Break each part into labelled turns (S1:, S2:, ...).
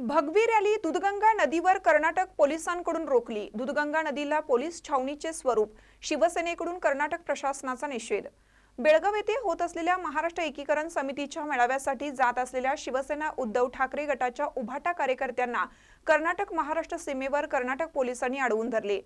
S1: भगवी rally Dudhganga नदीवर कर्नाटक पोलिसांकडून रोखली. दूधगंगा नदीला पोलीस छावणीचे स्वरूप शिवसेनेकडून कर्नाटक प्रशासनाचा निषेध. बेळगाव येथे होत असलेल्या महाराष्ट्र एकीकरण समितीच्या मेळाव्यासाठी जात असलेल्या शिवसेना उद्धव ठाकरे गटाच्या उभाटा कार्यकर्त्यांना कर्नाटक महाराष्ट्र सीमेवर कर्नाटक पोलिसांनी अडवून धरले.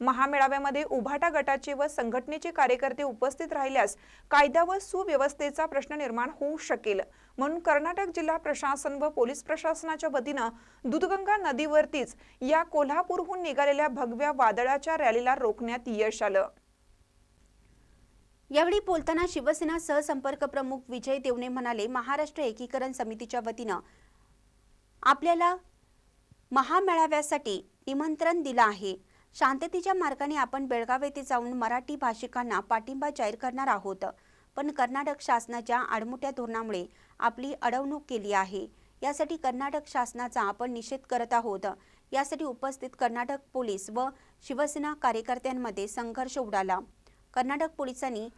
S1: महामेळाव्यामध्ये उभाटा गटाचे व संघटनेचे कार्यकर्ते उपस्थित राहिल्यास कायदा व सुव्यवस्थेचा प्रश्न निर्माण होऊ शकेल म्हणून कर्नाटक जिल्हा प्रशासन व पोलीस प्रशासनाच्या वतीनं दुधगंगा नदीवरतीच या कोल्हापूरहून निघालेल्या भगव्या वादळाच्या रॅलीला रोखण्यात यश आलं.
S2: यावेळी बोलताना शिवसेना सहसंपर्क प्रमुख विजय देवणे म्हणाले महाराष्ट्र एकीकरण समितीच्या वतीनं आपल्याला महामेळाव्यासाठी निमंत्रण दिलं आहे. शांततेच्या मार्गाने आपण बेळगाव येथे जाऊन मराठी भाषिकांना पाठिंबा जाहीर करणार आहोत. पण कर्नाटक शासनाच्या आडमुठ्या धोरणामुळे आपली अडवणूक केली आहे. यासाठी कर्नाटक शासनाचा आपण निषेध करत आहोत. यासाठी उपस्थित कर्नाटक पोलीस व शिवसेना कार्यकर्त्यांमध्ये संघर्ष उडाला. कर्नाटक पोलिसांनी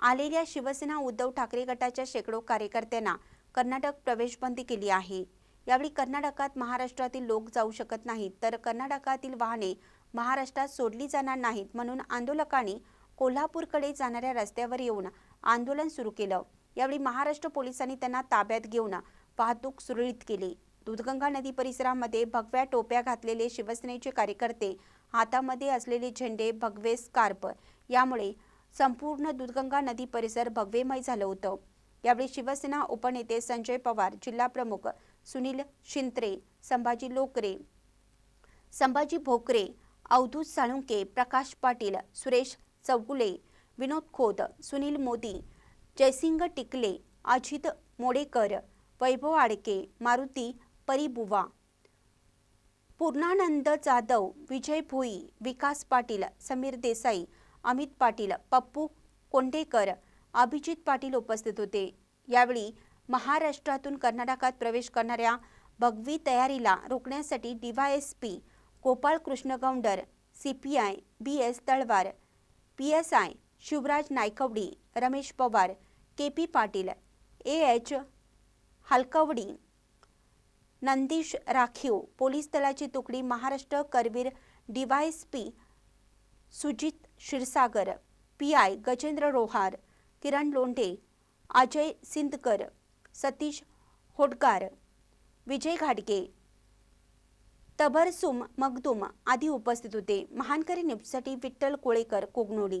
S2: आलेल्या शिवसेना उद्धव ठाकरे गटाच्या शेकडो कार्यकर्त्यांना कर्नाटक प्रवेशबंदी केली आहे. यावेळी कर्नाटकात महाराष्ट्रातील लोक जाऊ शकत नाहीत तर कर्नाटकातील वाहने महाराष्ट्रात सोडली जाणार नाहीत म्हणून आंदोलकांनी कोल्हापूरकडे जाणाऱ्या रस्त्यावर येऊन आंदोलन सुरू केलं. यावेळी महाराष्ट्र पोलिसांनी त्यांना ताब्यात घेऊन वाहतूक सुरळीत केली. दूधगंगा नदी परिसरामध्ये भगव्या टोप्या घातलेले शिवसेनेचे कार्यकर्ते हातामध्ये असलेले झेंडे भगवे स्कार्प. यामुळे संपूर्ण दूधगंगा नदी परिसर भगवेमय झालं होतं. यावेळी शिवसेना उपनेते संजय पवार जिल्हा प्रमुख सुनील शिंत्रे संभाजी लोकरे संभाजी भोकरे अवधूत साळुंके प्रकाश पाटील सुरेश चौगुले विनोद खोत सुनील मोदी जयसिंग टिकले अजित मोडेकर वैभव आडके मारुती परिबुवा पूर्णानंद जाधव विजय भोई विकास पाटील समीर देसाई अमित पाटील पप्पू कोंडेकर अभिजित पाटील उपस्थित होते. यावेळी महाराष्ट्रातून कर्नाटकात प्रवेश करणाऱ्या भगवी तयारीला रोखण्यासाठी DYSP Gopal Krishna Gounder I B S Talwar P S I Shivraj Naikwadi Ramesh Pawar K P Patil A H Halakwadi Nandish राखीव पोलीस दलाची तुकडी Maharashtra Karveer DYSP Sujit Kshirsagar P I Gajendra Rohar Kiran Londhe Ajay Sindkar Satish Hotgar Vijay घाडगे तबरसुम मगदुम आदी उपस्थित होते. महानकरी न्यूजसाठी विठ्ठल कोळेकर कोगनोडी.